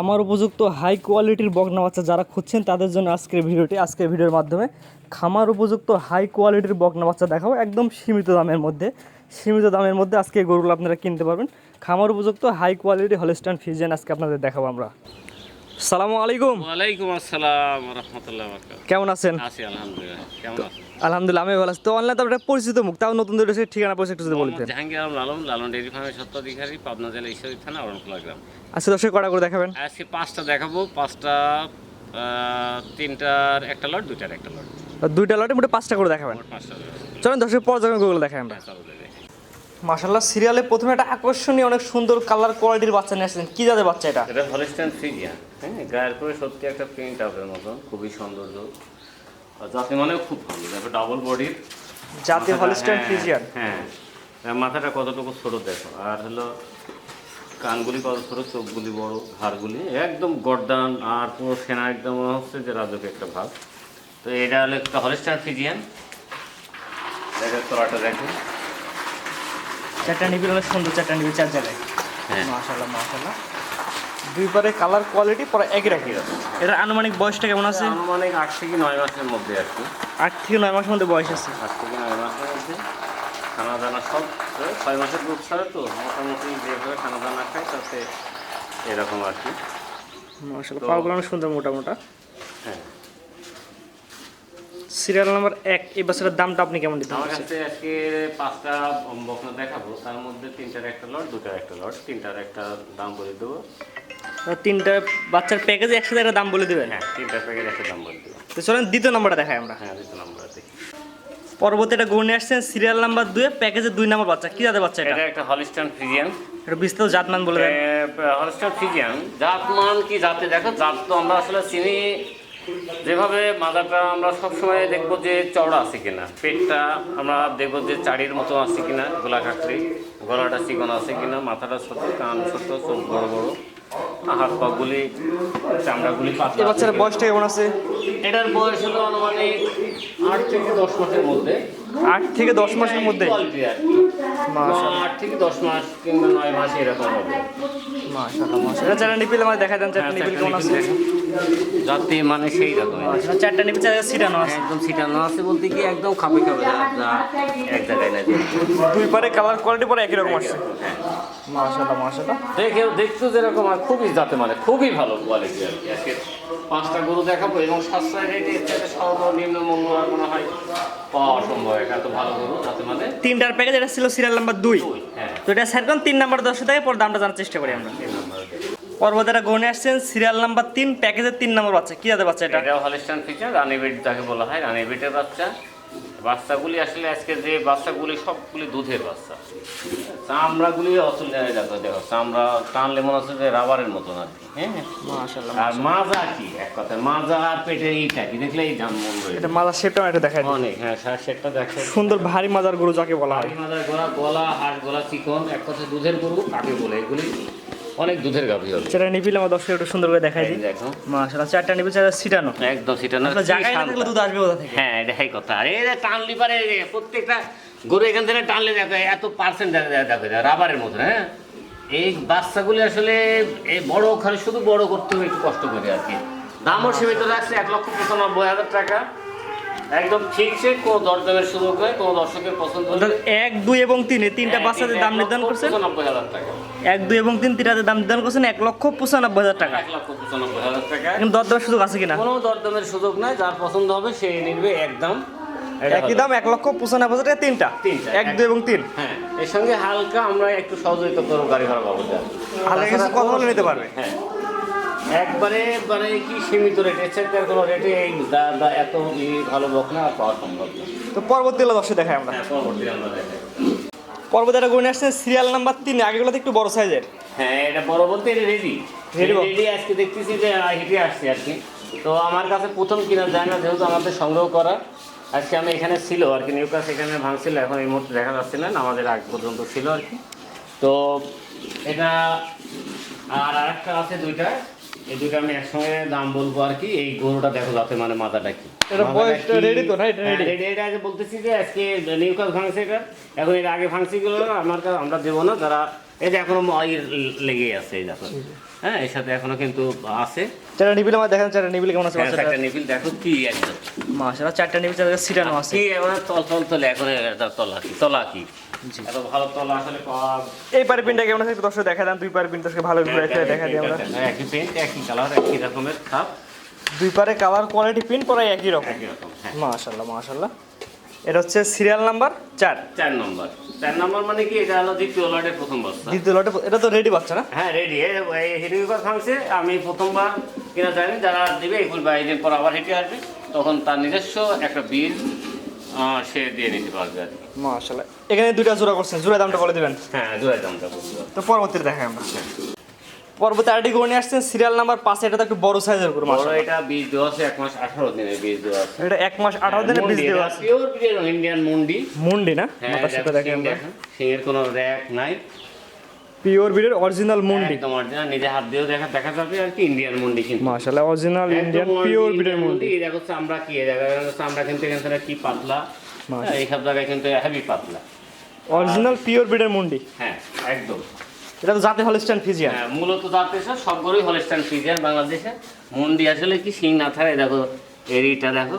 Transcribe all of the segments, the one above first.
আমার উপযুক্ত হাই কোয়ালিটির বকনা বাচ্চা যারা খুঁজছেন, তাদের জন্য আজকের ভিডিওটি আজকের ভিডিওর মাধ্যমে খামার উপযুক্ত হাই কোয়ালিটির বকনা বাচ্চা দেখাবো একদম সীমিত দামের মধ্যে। সীমিত দামের মধ্যে আজকে গরুগুলো আপনারা কিনতে পারবেন। খামার উপযুক্ত হাই কোয়ালিটি হলস্টান ফিজিয়ান আজকে আপনাদের দেখাবো আমরা। সালামু আলাইকুম। ওয়ালাইকুম আসসালাম রহমতুল্লাহ কেমন আছেন? আছি আলহামদুলিল্লাহ কেমন আছেন? আলহামদুলিল্লাহ আমি ভালো আছি। তো অনলাইন তো একটা পরিচিত মুখ তাও নতুন ধরে ঠিকানা পয়সা একটু যদি বলতেন জাহাঙ্গীর আলম লালন লালন ডেয়ারি ফার্মের সত্ত্বাধিকারী পাবনা জেলা ঈশ্বরী থানা অরণখোলা গ্রাম। আজকে দর্শক কটা করে দেখাবেন? আজকে পাঁচটা দেখাবো পাঁচটা তিনটার একটা লট দুইটার একটা লট। দুইটা লটে মোটে পাঁচটা করে দেখাবেন। চলেন দর্শক পর্যায়ে গরুগুলো দেখাই আমরা হ্যাঁ, চলো দেখি। মাশাল্লাহ সিরিয়ালে প্রথমে একটা আকর্ষণীয় অনেক সুন্দর কালার কোয়ালিটির বাচ্চা নিয়ে আসছেন কি জাতের বাচ্চা এটা? এটা হলিস্টান ফ্রিজিয়ান হ্যাঁ? গায়ের পরে সত্যি একটা প্রিন্ট আপের মতন খুবই সৌন্দর্য। আর জাতি মানেও খুব ভালো দেখো ডাবল বডির জাতীয় হলিস্টাইন হ্যাঁ, ফ্রিজিয়ান হ্যাঁ। আর মাথাটা কতটুকু ছোট দেখো। আর হলো কানগুলি কত ছোট চোখগুলি বড় ঘাড়গুলি একদম গর্দান আর পুরো সেনা একদম মনে হচ্ছে যে রাজকে একটা ভাগ তো এটা হলো একটা হলিস্টার ফিজিয়ান। দেখো তোরাটা দেখো। চারটা নিবিল অনেক সুন্দর চারটা নিবিল চার জায়গায়। হ্যাঁ। মাশাল্লাহ মাশাল্লাহ দুই পারে কালার কোয়ালিটি পরে একই রাখি। এটা আনুমানিক বয়সটা কেমন আছে? আনুমানিক আট থেকে নয় মাসের মধ্যে আর কি। আট থেকে নয় মাসের মধ্যে বয়স আছে। আট থেকে নয় মাসের মধ্যে। খানা দানা সব ছয় মাসের দুধ ছাড়ে তো মোটামুটি যেভাবে খানা দানা খায় তাতে এরকম আর কি। মাশাল্লাহ পাগুলো অনেক সুন্দর মোটা মোটা। হ্যাঁ। সিরিয়াল নাম্বার এক এই বছরের দামটা আপনি কেমন দিতে আমার কাছে আজকে পাঁচটা বকনা দেখাবো। তার মধ্যে তিনটার একটা লট দুটার একটা লট। তিনটার একটা দাম বলে দেবো। তিনটা বাচ্চার প্যাকেজে একসাথে একটা দাম বলে দেবেন? হ্যাঁ তিনটার প্যাকেজ একটা দাম বলে দেবো। তো চলেন দ্বিতীয় নম্বরটা দেখাই আমরা। হ্যাঁ দ্বিতীয় নাম্বার দেখি। পরবর্তী একটা গড়ে আসছেন সিরিয়াল নাম্বার দুয়ে প্যাকেজে দুই নাম্বার বাচ্চা। কি জাতের বাচ্চা এটা? এটা একটা হলিস্টান ফ্রিজিয়ান। এটা বিস্তারিত জাতমান বলে দেন। হলিস্টান ফ্রিজিয়ান। জাতমান কি জাতে? দেখো জাত তো আমরা আসলে চিনি যেভাবে মাথাটা আমরা সবসময় দেখব যে চওড়া আছে কিনা পেটটা আমরা দেখব যে চারির মতো আছে কিনা গোলা কাকড়ি গলাটা চিকন আছে কিনা মাথাটা ছোট কান ছোট চোখ বড় বড় হাত পাগুলি চামড়াগুলি পাতলা বাচ্চার বয়সটা কেমন আছে? এটার বয়স হলো আনুমানিক আট থেকে দশ মাসের মধ্যে। আট থেকে দশ মাসের মধ্যে। আট থেকে দশ মাস কিংবা নয় মাস এরকম হবে। মাশাআল্লাহ এটা চারটা নিপিল আমার দেখা দেন চারটা নিপিল কেমন আছে? যাতে মানে সেই রকম মাশাআল্লাহ, চারটা নিপিল চারটা সিটানো আছে। একদম ছিটানো আছে বলতে কি একদম খাপে খাবে। যা এক জায়গায় না দুই পারে কালার কোয়ালিটি পরে একই রকম আসছে। মাশাআল্লাহ মাশাআল্লাহ। দেখেও দেখতে যেরকম আর খুবই যাতে মানে খুবই ভালো কোয়ালিটি আর কি। আজকে পাঁচটা গরু দেখাবো এবং সাতশো রেটে সর্বনিম্ন মূল্য আর মনে হয় পাওয়া অসম্ভব এত ভালো গরু যাতে মানে। তিনটার প্যাকেজ এটা ছিল সিরিয়াল নাম্বার দুই। হ্যাঁ। তো এটা সেরকম তিন নাম্বার দশ থেকে পর দামটা জানার চেষ্টা করি আমরা। পর্বতেরা গনে আসছেন সিরিয়াল নাম্বার তিন প্যাকেজের তিন নম্বর বাচ্চা। কি জাতের বাচ্চা এটা? এটা হলিস্টান ফিচার রানিবিট যাকে বলা হয় রানিবিটের বাচ্চা। বাচ্চাগুলি আসলে আজকে যে বাচ্চাগুলি সবগুলি দুধের বাচ্চা। চামড়াগুলি অচল দেখো দেখো চামড়া টানলে মনে হচ্ছে যে রাবারের মতন আর কি হ্যাঁ? আর মাজা কি? এক কথায় মাজা আর পেটের এইটা কি? দেখলে এই জাম মন এটা মাজার শেপটা এটা দিই। অনেক হ্যাঁ স্যার সেটা দেখো সুন্দর ভারী মাজার গরু যাকে বলা হয়। হাড়ি মাজার গলা গলা হাড় গলা চিকন এক কথায় দুধের গরু কাকে বলে এগুলি। অনেক দুধের গাভী হবে। চারটা নিপিল আমার দশটা একটু সুন্দর করে দেখাই দিই। দেখো। মাশাআল্লাহ চারটা নিপিল চারটা সিটানো একদম সেটা না আসলে জায়গায় না থাকলে দুধ আসবে কোথা থেকে? হ্যাঁ এটাই কথা। আর টানলি পারে প্রত্যেকটা গরু এখান থেকে টানলে দেখো এত পার্সেন্ট দেখো দেখো দেখো, রাবারের মতো হ্যাঁ? এই বাচ্চাগুলি আসলে এই বড় খালি শুধু বড় করতে হবে একটু কষ্ট করে আর কি। দামও সীমিত রাখছে এক লক্ষ পঁচানব্বই হাজার টাকা। একদম ফিক্সে কোনো দরদামের সুযোগ নয় কোনো দর্শকের পছন্দ হলে এক দুই এবং তিন এই তিনটা হ্যাঁ, বাচ্চাদের দাম নির্ধারণ করছেন? পঁচানব্বই হাজার টাকা। এক দুই এবং তিন তিনটাতে দাম নির্ধারণ করছেন এক লক্ষ পঁচানব্বই হাজার টাকা। এক লক্ষ পঁচানব্বই হাজার টাকা। এখন দর দেওয়ার সুযোগ আছে কিনা? কোনো দরদামের সুযোগ নাই যার পছন্দ হবে সে নিবে একদম একই দাম এক লক্ষ পঁচানব্বই হাজার টাকা তিনটা। তিনটা, এক দুই এবং তিন। হ্যাঁ এর সঙ্গে হালকা আমরা একটু সহযোগিতা করব গাড়ি ভাড়া বাবদ হালকা কিছু কথা বলে নিতে পারবে। হ্যাঁ। একবারে মানে কি সীমিত রেট চাইতে কোনো রেটে এই দা- দা- এত ই ভালো বক না আর পাওয়া সম্ভব না। তো পরবর্তী দশে দেখাই আমরা। হ্যাঁ পরবর্তী আমরা দেখাই। পর্বত একটা গুণে আসছেন সিরিয়াল নাম্বার তিন আগেগুলোতে একটু বড় সাইজের হ্যাঁ এটা বড় বলতে এটা রেডি। রেডি আজকে দেখতেছি যে হেঁটে আসছে আর কি। তো আমার কাছে প্রথম কিনা যায় না যেহেতু আমাদের সংগ্রহ করা। আজকে আমি এখানে ছিল আর কি নিউকাস এখানে ভাঙছিল এখন এই মুহূর্তে দেখা যাচ্ছে না আমাদের আগ পর্যন্ত ছিল আর কি। তো এটা আর আরেকটা আছে দুইটা। এই আমি একসঙ্গে দাম বলব আর কি এই গরুটা দেখো যাতে মানে মাথাটা কি। এটা বয়সটা কি- তো না? এটা হ্যাঁ, ready? ready, এটা বলতেছি যে আজকে নিউকাস ভাঙছে এটা এখন এর আগে ভাঙছি গুলো আমার কাছে আমরা দেবো না যারা এই যে এখনও ইয়ে আছে এই দেখো। হ্যাঁ এর সাথে এখনও কিন্তু আছে। চারটা নিবিল আমার দেখেন চারটা নিবিল কেমন আছে হ্যাঁ, একটা নিপিল দেখো কি একদম। মাশাআল্লাহ চারটা নিবিল চারটা সিটানো আছে। কি এবার তল তল তলে এখন এটা তলা কি তলা কি? এত ভালো তলা আসলে পাওয়া এই পারে পিনটা কেমন আছে দর্শক দেখা দেন দুই পারে পিন দর্শক ভালো দেখা দিই আমরা। একই পেন্ট একই কালার একই রকমের খাপ। দুই পারে কালার কোয়ালিটি পিন পরাই একই রকম। একই রকম হ্যাঁ। মাশাআল্লাহ মাশাআল্লাহ। এটা হচ্ছে সিরিয়াল নাম্বার চার। চার নম্বর চার নম্বর মানে কি? এটা হলো দ্বিতীয় লটের প্রথম দ্বিতীয় লটে এটা তো রেডি বাচ্চা না? হ্যাঁ রেডি এই হিরিকা ফাংশে আমি প্রথমবার কিনা জানি যারা দেবে বাইশ দিন পর আবার হেঁটে আসবে। তখন তার নিজস্ব একটা বীজ আহ, সে দিয়ে নিতে পারবে আর মাশাআল্লাহ। এখানে দুইটা জোড়া করছেন জোড়া দামটা বলে দিবেন। হ্যাঁ জোড়ার দামটা বলব তো পরবর্তীতে দেখাই আমরা। পরবর্তী আরেকটি গরু নিয়ে আসছেন সিরিয়াল নাম্বার পাঁচে এটা তো একটু বড় সাইজের গরু বড় মাশাআল্লাহ। এটা বীজ দেওয়া আছে এক মাস আঠারো দিনের বীজ দেওয়া আছে। এটা এক মাস আঠারো দিনে বীজ দেওয়া আছে। পিওর ব্রিডের ইন্ডিয়ান মুন্ডি। মুন্ডি না? হ্যাঁ মাথার সাথে দেখেন কোনো র্যাক নাই। পিওর ব্রিডের অরিজিনাল মুন্ডি। একদম অরিজিনাল নিজে হাত দিয়েও দেখা দেখা যাবে আর কি ইন্ডিয়ান মুন্ডি কিন্তু। মাশাআল্লাহ অরিজিনাল ইন্ডিয়ান পিওর ব্রিডের মুন্ডি। এই দেখো চামড়া কি জায়গায় চামড়া কিন্তু এখান থেকে কি পাতলা। এই সব জায়গায় কিন্তু হেভি পাতলা। অরিজিনাল পিওর ব্রিডের মুন্ডি। হ্যাঁ একদম। এটা তো জাতে হলস্টাইন ফিজিয়ান হ্যাঁ মূলত জাতে সব সবগুলোই হলস্টাইন ফ্রিজিয়ান বাংলাদেশে। মুন্ডি আসলে কি সিং না থাকে দেখো এরিটা দেখো।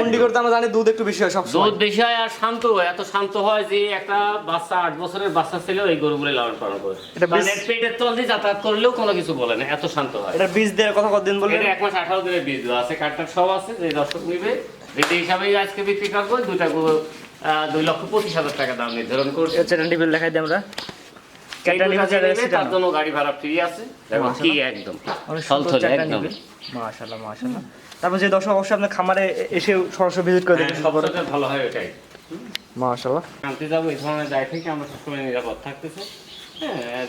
মুন্ডি করতে আমরা জানি দুধ একটু বেশি হয় সব দুধ বেশি হয় আর শান্ত এত শান্ত হয় যে একটা বাচ্চা আট বছরের বাচ্চা ছিল এই গরুগুলো লালন পালন করে। মানে পেটের তল দিয়ে যাতায়াত করলেও কোনো কিছু বলে না এত শান্ত হয়। এটা বীজ দেওয়ার কথা কতদিন বললেন? এটা এক মাস আঠারো দিনের বীজ দেওয়া আছে কার্ডটার সব আছে যে দর্শক নিবে রেডি হিসাবেই আজকে বিক্রি করব দুইটা গরু দুই লক্ষ পঁচিশ হাজার টাকা দাম নির্ধারণ করছে। এটা টেবিল দেখাই দিই আমরা। তার জন্য গাড়ি ভাড়া ফ্রি আছে। কি একদম। অনেক সুন্দর তারপর যে দর্শক অবশ্যই আপনার খামারে এসে সরাসরি ভিজিট করে হ্যাঁ, দেখতে ভালো হয় ওটাই। মাশাআল্লাহ। আনতে যাব এই ধরনের থেকে আমরা সবসময় নিরাপদ থাকতেছে। হ্যাঁ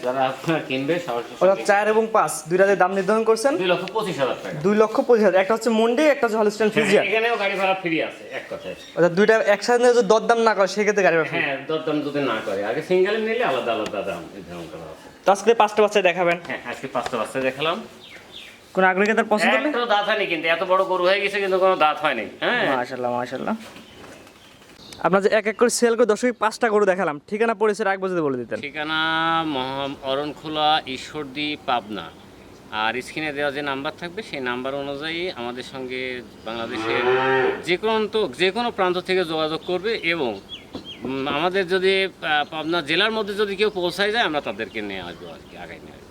চার এবং পাঁচ দুইটাতে দাম নির্ধারণ করছেন? দুই লক্ষ পঁচিশ হাজার টাকা। দুই লক্ষ পঁচিশ হাজার। একটা হচ্ছে মন্ডি একটা হচ্ছে হলস্টাইন হ্যাঁ, ফিজিয়ান এখানেও গাড়ি ভাড়া ফ্রি আছে এক কথায়। দুইটা একসাথে যদি দরদাম না করে সেক্ষেত্রে গাড়ি ভাড়া হ্যাঁ দরদাম যদি না করে আগে সিঙ্গেল নিলে আলাদা আলাদা দাম নির্ধারণ করা আছে। তো আজকে পাঁচটা বাচ্চা দেখাবেন। হ্যাঁ আজকে পাঁচটা বাচ্চা দেখালাম। কোন আগ্রহী তার পছন্দ হলে? একটাও দাঁত হয়নি কিন্তু এত বড় গরু হয়ে গেছে কিন্তু কোনো দাঁত হয়নি হ্যাঁ? মাশাআল্লাহ মাশাআল্লাহ। আপনার যে এক এক করে সেল করে দশমিক পাঁচটা গরু দেখালাম ঠিকানা পড়েছে রাখ যদি বলে দিতেন। ঠিকানা অরণখোলা ঈশ্বরদী পাবনা। আর স্ক্রিনে দেওয়া যে নাম্বার থাকবে সেই নাম্বার অনুযায়ী আমাদের সঙ্গে বাংলাদেশের যে কোনো তো যে কোনো প্রান্ত থেকে যোগাযোগ করবে এবং আমাদের যদি পাবনা জেলার মধ্যে যদি কেউ পৌঁছায় যায় আমরা তাদেরকে নিয়ে আসব আর কি আগায় নিয়ে আসব।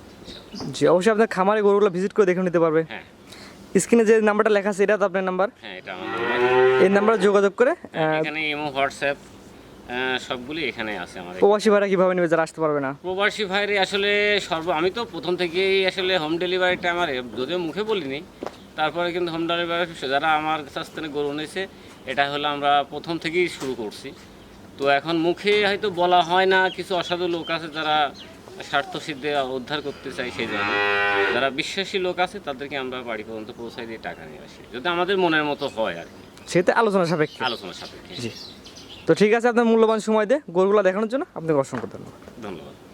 জি অবশ্যই আপনার খামারে গরুগুলো ভিজিট করে দেখে নিতে পারবে। হ্যাঁ। স্ক্রিনে যে নাম্বারটা লেখা আছে এটা তো আপনার নাম্বার? হ্যাঁ এটা আমার নাম্বার। এই নাম্বারে যোগাযোগ করে আহ, এখানে ইমো হোয়াটসঅ্যাপ সবগুলি এখানে আছে আমাদের। প্রবাসী ভাড়া কীভাবে নেবে যারা আসতে পারবে না? প্রবাসী ভাইরে আসলে সর্ব আমি তো প্রথম থেকেই আসলে হোম ডেলিভারিটা আমার যদিও মুখে বলিনি তারপরে কিন্তু হোম ডেলিভারি যারা আমার কাছ থেকে গরু নিয়েছে এটা হলো আমরা প্রথম থেকেই শুরু করছি। তো এখন মুখে হয়তো বলা হয় না কিছু অসাধু লোক আছে যারা স্বার্থ সিদ্ধে উদ্ধার করতে চাই সেই জন্য। যারা বিশ্বাসী লোক আছে তাদেরকে আমরা বাড়ি পর্যন্ত পৌঁছাই দিয়ে টাকা নিয়ে আসি। যদি আমাদের মনের মতো হয় আর কি। সেটা আলোচনা সাপেক্ষে। আলোচনা সাপেক্ষে। জি। তো ঠিক আছে আপনার মূল্যবান সময় দিয়ে গরুগুলো দেখানোর জন্য আপনাকে অসংখ্য ধন্যবাদ। ধন্যবাদ।